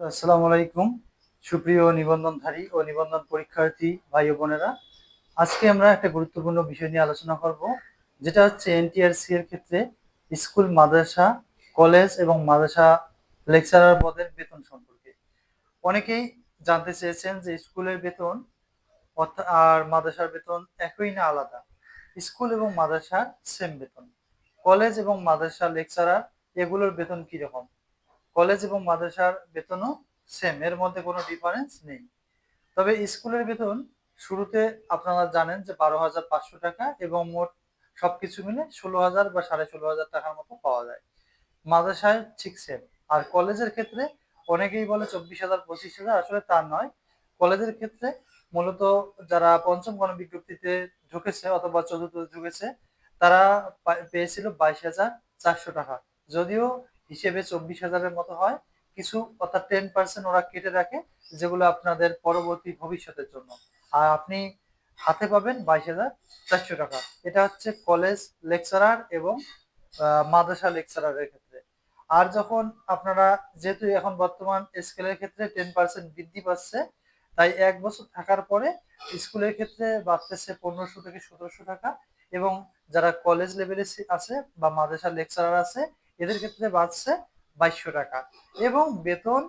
আসসালামু আলাইকুম। সুপ্রিয় নিবন্ধনধারী ও নিবন্ধন পরীক্ষার্থী ভাই ও বোনেরা, আজকে আমরা একটা গুরুত্বপূর্ণ বিষয় নিয়ে আলোচনা করব, যেটা হচ্ছে এনটিআরসি এর ক্ষেত্রে স্কুল, মাদ্রাসা, কলেজ এবং মাদ্রাসা লেকচারার পদের বেতন সম্পর্কে। অনেকেই জানতে চেয়েছেন যে স্কুলের বেতন আর মাদ্রাসার বেতন একই না আলাদা। স্কুল এবং মাদ্রাসার সেম বেতন। কলেজ এবং মাদ্রাসা লেকচারার এগুলোর বেতন কীরকম? কলেজ এবং মাদ্রাসার বেতনও সেম এর মধ্যে কোনো ডিফারেন্স নেই। তবে স্কুলের বেতন শুরুতে আপনারা জানেন যে বারো হাজার পাঁচশো টাকা এবং মোট সবকিছু মিলে ষোলো হাজার বা সাড়ে ষোলো হাজার টাকার মতো পাওয়া যায়। মাদ্রাসায় ঠিক সেম আর কলেজের ক্ষেত্রে অনেকেই বলে চব্বিশ হাজার, পঁচিশ হাজার, আসলে তা নয়। কলেজের ক্ষেত্রে মূলত যারা পঞ্চম গণবিজ্ঞপ্তিতে ঢুকেছে অথবা চতুর্থ ঢুকেছে, তারা পেয়েছিল বাইশ হাজার চারশো টাকা। যদিও হিসেবে চব্বিশ হাজারের মতো হয়। কিছু অর্থাৎ টেন পার্সেন্ট ওরা কেটে রাখে, যেগুলো আপনাদের পরবর্তী ভবিষ্যতের জন্য। আর আপনি হাতে পাবেন বাইশ হাজার চারশো টাকা। এটা হচ্ছে কলেজ লেকচারার এবং মাদ্রাসা লেকচারারের ক্ষেত্রে। আর যখন আপনারা যেহেতু এখন বর্তমান স্কেলের ক্ষেত্রে টেন পার্সেন্ট বৃদ্ধি পাচ্ছে, তাই এক বছর থাকার পরে স্কুলের ক্ষেত্রে বাড়তেছে পনেরোশো থেকে সতেরোশো টাকা। এবং যারা কলেজ লেভেলে আছে বা মাদ্রাসা লেকচারার আছে এদের ক্ষেত্রে বাড়ছে বাইশশো টাকা। এবং বেতন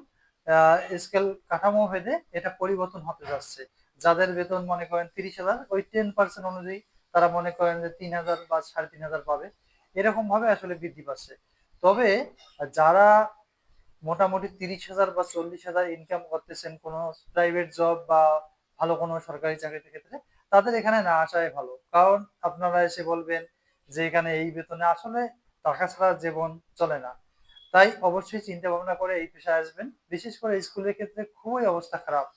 স্কেল কাঠামো ভেদে এটা পরিবর্তন হতে যাচ্ছে। যাদের বেতন মনে করেন তিরিশ হাজার, ওই টেন পার্সেন্ট অনুযায়ী তারা মনে করেন যে তিন হাজার বা সাড়ে তিন হাজার পাবে। এরকম ভাবে আসলে বৃদ্ধি পাচ্ছে। তবে যারা মোটামুটি তিরিশ হাজার বা চল্লিশ হাজার ইনকাম করতেছেন কোনো প্রাইভেট জব বা ভালো কোনো সরকারি চাকরির ক্ষেত্রে, তাদের এখানে না আসাই ভালো। কারণ আপনারা এসে বলবেন যে এখানে এই বেতনে আসলে টাকা ছাড়া জীবন চলে না। তাই অবশ্যই চিন্তা ভাবনা করে এই পেশায় আসবেন। বিশেষ করে স্কুলের ক্ষেত্রে খুবই অবস্থা খারাপ।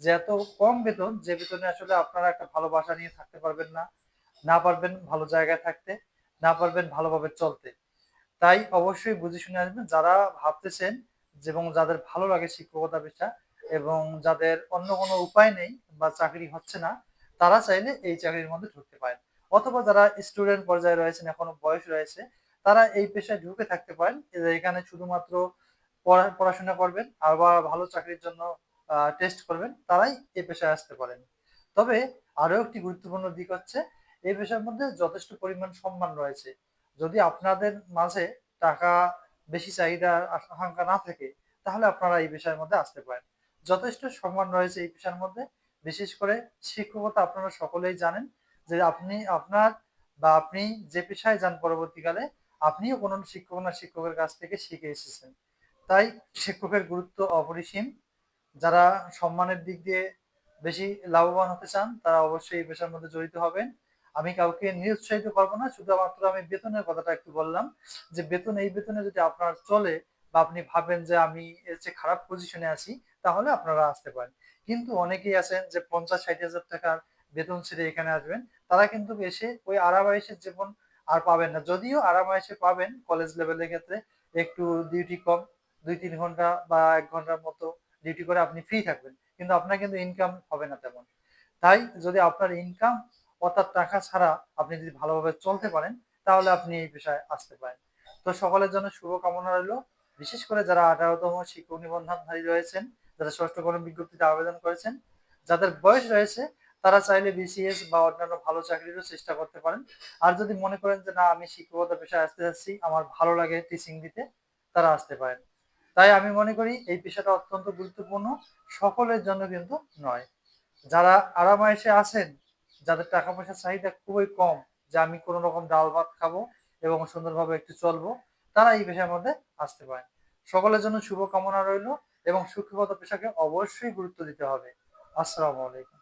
যে এত কম বেতন, যে বেতনে আসলে আপনারা একটা ভালো বাসা নিয়ে থাকতে পারবেন না। না পারবেন ভালো জায়গায় থাকতে, না পারবেন ভালোভাবে চলতে। তাই অবশ্যই বুঝে শুনে আসবেন যারা ভাবতেছেন এবং যাদের ভালো লাগে শিক্ষকতা পেশা এবং যাদের অন্য কোনো উপায় নেই বা চাকরি হচ্ছে না, তারা চাইলে এই চাকরির মধ্যে ঢুকতে পারেন। অথবা যারা স্টুডেন্ট পর্যায়ে রয়েছেন, এখনও বয়স রয়েছে তারা এই পেশায় ঢুকে থাকতে পারেন এখানে শুধুমাত্র পড়াশোনা করবেন আবার ভালো চাকরির জন্য টেস্ট করবেন, তারাই এই পেশায় আসতে পারেন। তবে আরও একটি গুরুত্বপূর্ণ দিক হচ্ছে, এই পেশার মধ্যে যথেষ্ট পরিমাণ সম্মান রয়েছে। যদি আপনাদের মাঝে টাকা বেশি চাহিদা আকাঙ্ক্ষা না থাকে, তাহলে আপনারা এই পেশার মধ্যে আসতে পারেন। যথেষ্ট সম্মান রয়েছে এই পেশার মধ্যে, বিশেষ করে শিক্ষকতা আপনারা সকলেই জানেন যে আপনি, আপনার বা আপনি যে পেশায় যান পরবর্তীকালে আপনিও কোনো শিক্ষক না শিক্ষকের কাছ থেকে শিখে এসেছেন। তাই শিক্ষকের গুরুত্ব অপরিসীম। যারা সম্মানের দিক দিয়ে বেশি লাভবান হতে চান, তারা অবশ্যই এই পেশার মধ্যে জড়িত হবেন। আমি কাউকে নিরুৎসাহিত করব না, শুধুমাত্র আমি বেতনের কথাটা একটু বললাম যে, বেতন, এই বেতনে যদি আপনার চলে বা আপনি ভাবেন যে, আমি এর চেয়ে খারাপ পজিশনে আছি, তাহলে আপনারা আসতে পারেন। কিন্তু অনেকেই আছেন যে, পঞ্চাশ, ষাট হাজার টাকার বেতন ছেড়ে এখানে আসবেন। তারা কিন্তু এসে ওই আরামাইশের জীবন আর পাবেন না। যদিও আরামাইশে পাবেন কলেজ লেভেলের ক্ষেত্রে, একটু ডিউটি কম দুই তিন ঘণ্টা বা এক ঘণ্টার মতো ডিউটি করে আপনি ফ্রি থাকবেন। কিন্তু আপনার কিন্তু ইনকাম হবে না তেমন। তাই যদি আপনার ইনকাম অর্থাৎ টাকা ছাড়া আপনি যদি ভালোভাবে চলতে পারেন, তাহলে আপনি এই পেশায় আসতে পারেন। তো সকলের জন্য শুভকামনা রইল। বিশেষ করে যারা আঠারোতম শিক্ষক নিবন্ধনধারী রয়েছেন, যারা ষষ্ঠ কলম বিজ্ঞপ্তিতে আবেদন করেছেন, যাদের বয়স রয়েছে তারা চাইলে বিসিএস বা অন্যান্য ভালো চাকরিরও চেষ্টা করতে পারেন। আর যদি মনে করেন যে, না, আমি শিক্ষকতা পেশায় আসতে যাচ্ছি, আমার ভালো লাগে টিচিং দিতে, তারা আসতে পারেন। তাই আমি মনে করি এই পেশাটা অত্যন্ত গুরুত্বপূর্ণ, সকলের জন্য কিন্তু নয়। যারা আরামায়েসে আছেন, যাদের টাকা পয়সার চাহিদা খুবই কম, যে আমি কোনো রকম ডাল ভাত খাব এবং সুন্দরভাবে একটু চলবো, তারা এই পেশার মধ্যে আসতে পারেন। সকলের জন্য শুভকামনা রইল এবং শিক্ষকতা পেশাকে অবশ্যই গুরুত্ব দিতে হবে। আসসালামু আলাইকুম।